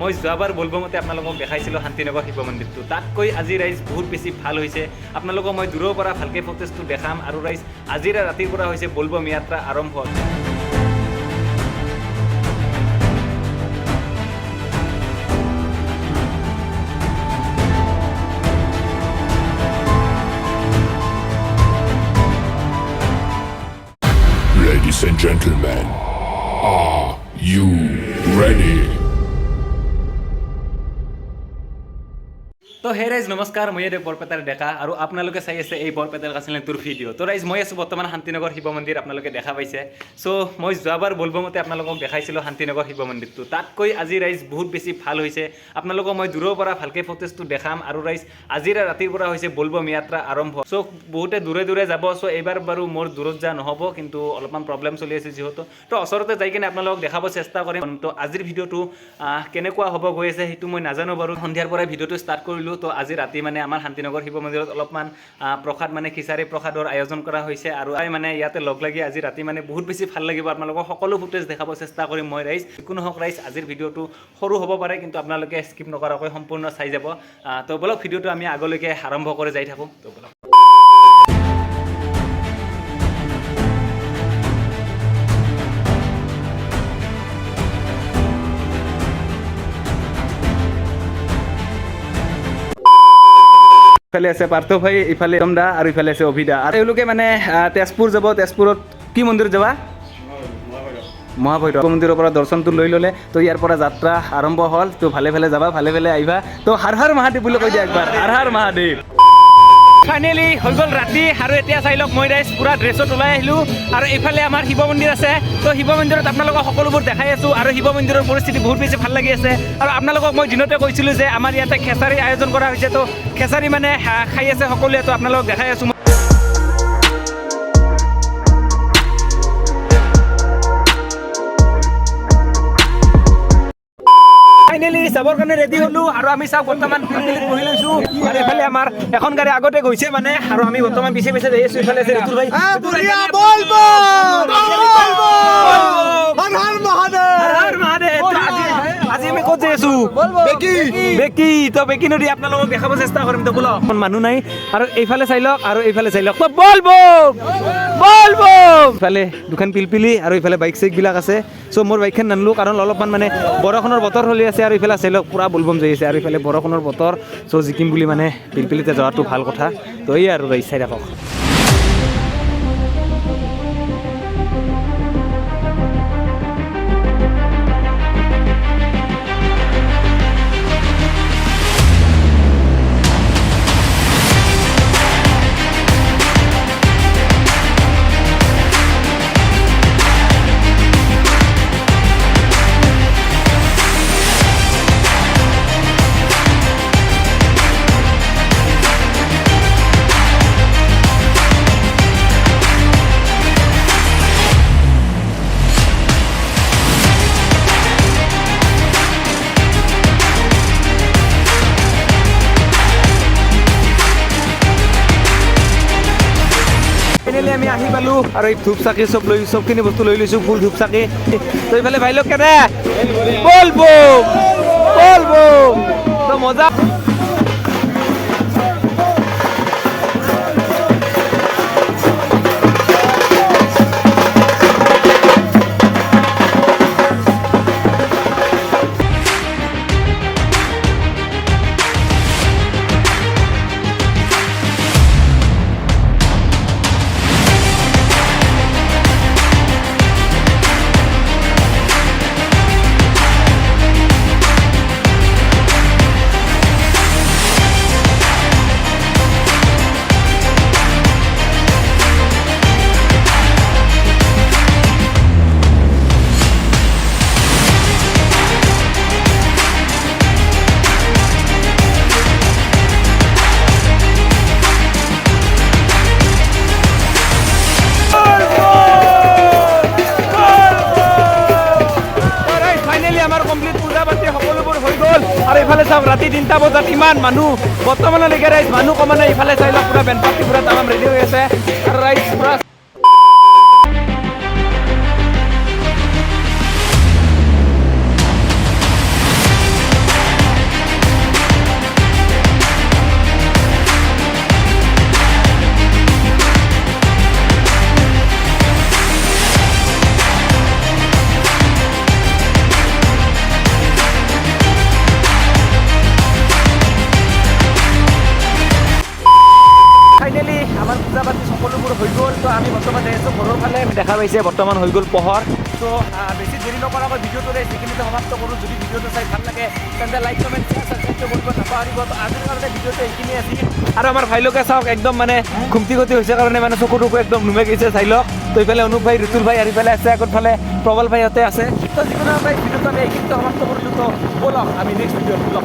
মই যোৱাবাৰ বলবমতে আপোনালোকক দেখাইছিলোঁ শান্তিনগৰ শিৱ মন্দিৰটো। তাতকৈ আজি ৰাইজ বহুত বেছি ভাল হৈছে। আপোনালোকক মই দূৰৰ পৰা ভালকৈ ফুটেজটো দেখাম আৰু ৰাইজ আজিৰ ৰাতিৰ পৰা হৈছে বলবম যাত্ৰা আৰম্ভ। Ladies and gentlemen, are you ready? তো হে ৰাইজ নমস্কাৰ, মই ইয়াতে বৰপেটাৰ ডেকা আৰু আপোনালোকে চাই আছে এই বৰপেটাৰ কাছিলে তোৰ ভিডিঅ' তো ৰাইজ মই আছোঁ বৰ্তমান শান্তিনগৰ শিৱ মন্দিৰ, আপোনালোকে দেখা পাইছে। চ' মই যোৱাবাৰ বলবমতে আপোনালোকক দেখাইছিলোঁ শান্তিনগৰ শিৱ মন্দিৰটো। তাতকৈ আজি ৰাইজ বহুত বেছি ভালো হৈছে। আপোনালোকক মই দূৰৰ পৰা ভালকৈ ফুটেজটো দেখাম আৰু ৰাইজ আজিৰ ৰাতিৰ পৰা হৈছে বলবম যাত্ৰা আৰম্ভ। চ' বহুতে দূৰে দূৰে যাব চ' এইবাৰ বাৰু মোৰ দূৰত যোৱা নহ'ব, কিন্তু অলপমান প্ৰব্লেম চলি আছে যিহেতু। তো ওচৰতে যাই কিনে আপোনালোকক দেখাব চেষ্টা কৰিম। তো আজিৰ ভিডিঅ'টো কেনেকুৱা হ'ব গৈ আছে সেইটো মই নাজানো বাৰু। সন্ধিয়াৰ পৰাই ভিডিঅ'টো ষ্টাৰ্ট কৰিলোঁ। তো আজি ৰাতি মানে আমাৰ শান্তিনগৰ শিৱ মন্দিৰত অলপমান প্ৰসাদ মানে খিচাৰী প্ৰসাদৰ আয়োজন কৰা হৈছে আৰু আই মানে ইয়াতে লগ লাগি আজি ৰাতি মানে বহুত বেছি ভালো লাগিব। আপোনালোকক সকলো ফুটেজ দেখাব চেষ্টা কৰিম মই ৰাইজ। যিকোনো হওক ৰাইজ, আজিৰ ভিডিঅ'টো সৰু হ'ব পাৰে, কিন্তু আপোনালোকে স্কিপ নকৰাকৈ সম্পূৰ্ণ চাই যাব। তো বলক, ভিডিঅ'টো আমি আগলৈকে আৰম্ভ কৰি যাই থাকোঁ। তো বলক। ইফালে আছে পাৰ্থ ভাই, ইফালে দা আৰু ইফালে আছে অভিদা। আৰু তেওঁলোকে মানে তেজপুৰ যাব, তেজপুৰত কি মন্দিৰ যাবা? মহাভৈৰৱ। মন্দিৰৰ পৰা দৰ্শনটো লৈ ল'লে, তো ইয়াৰ পৰা যাত্ৰা আৰম্ভ হ'ল, তো ভালে ভালে যাবা, ভালে ভালে আহিবা। তো হাৰ হাৰ মহাদেৱ বুলি কৈ দিয়া একবাৰ। হাৰ হাৰ মহাদেৱ। ফাইনেলি হৈ গ'ল ৰাতি আৰু এতিয়া চাই লওক, মই ৰাইজ পূৰা ড্ৰেছত ওলাই আহিলোঁ। আৰু এইফালে আমাৰ শিৱ মন্দিৰ আছে। তো শিৱ মন্দিৰত আপোনালোকক সকলোবোৰ দেখাই আছোঁ আৰু শিৱ মন্দিৰৰ পৰিস্থিতি বহুত বেছি ভালো লাগি আছে। আৰু আপোনালোকক মই দিনতে কৈছিলোঁ যে আমাৰ ইয়াতে খেচাৰী আয়োজন কৰা হৈছে। তো খেচাৰি মানে খাই আছে সকলোৱে। তো আপোনালোকক দেখাই আছোঁ ফাইনেলি যাবৰ কাৰণে ৰেডি হ'লো আৰু আমি চাওক বৰ্তমান ফিল্ডত বহি লৈছোঁ আৰু এইফালে আমাৰ এখন গাড়ী আগতে গৈছে মানে আৰু আমি বৰ্তমান পিছে পিছে যাই আছোঁ এইফালে আছে ঋতুল ভাই বুঢ়িয়া বলব হর হর মহাদেব হৰ হৰ মহাদেৱ। তো আজি- আজি আমি ক'ত যাই আছোঁ বেকি তো বেকি নদী আপোনালোকক দেখাব চেষ্টা কৰিম তো বোলো। এখন মানুহ নাই। আৰু এইফালে চাই লওক আৰু এইফালে চাই লওক। বল বম বল বম ইফালে দুখন পিলপিলি আৰু ইফালে বাইক চাইক বিলাক আছে। চ' মোৰ বাইকখন নানিলোঁ কাৰণ অলপমান মানে বৰষুণৰ বতৰ চলি আছে আৰু ইফালে চাই লওক পূৰা বলবম যাই আছে আৰু ইফালে বৰষুণৰ বতৰ। চ' জিকিম বুলি মানে পিলপিলিতে যোৱাটো ভালো কথা। তো এই আৰু ৰাইজ চাই থাকক। আমি আহি পালোঁ। আৰু এই ধূপ চাকি চব লৈ, চবখিনি বস্তু লৈ লৈছোঁ, ফুল ধূপ চাকি তো এইফালে ভাই লগ কেনে? বল আৰু এইফালে চাওক ৰাতি তিনিটা বজাত ইমান মানুহ। বৰ্তমানলৈকে ৰাইজ মানুহ কমা নাই ইফালে চাই লওক পূৰা বেনপাতি পূৰা তামাম ৰেডি হৈ আছে। আৰু ৰাইজ পূৰা ঘৰৰ ফালে দেখা পাইছে, বৰ্তমান হৈ গ'ল পোহৰ। ত' বেছি দেৰি নকৰাকৈ ভিডিঅ'টো যিখিনিতে সমাপ্ত কৰোঁ। যদি ভিডিঅ'টো চাই ভালো লাগে, তেন্তে লাইক কমেণ্ট শ্বেয়াৰ ছাবস্ক্ৰাইব কৰিব নাপাহৰিব। তো আজিৰ কাৰণে ভিডিঅ'টো আৰু আমাৰ ভাইলোকে চাওক, একদম মানে ঘুমটি ঘটি হৈছে কাৰণে মানে চকু টকু একদম নুমে গৈছে চাই লওক। তো এইফালে অনুপ ভাই, ঋতুল ভাই, আৰু ইফালে আছে আগত ফালে প্ৰবল ভাইহঁতে আছে। তো যিকোনো ভাই, ভিডিঅ'টো আমি এইখিনিতে সমাপ্ত কৰিলোঁ। তো ব'লক, আমি নেক্সট ভিডিঅ'ত লগ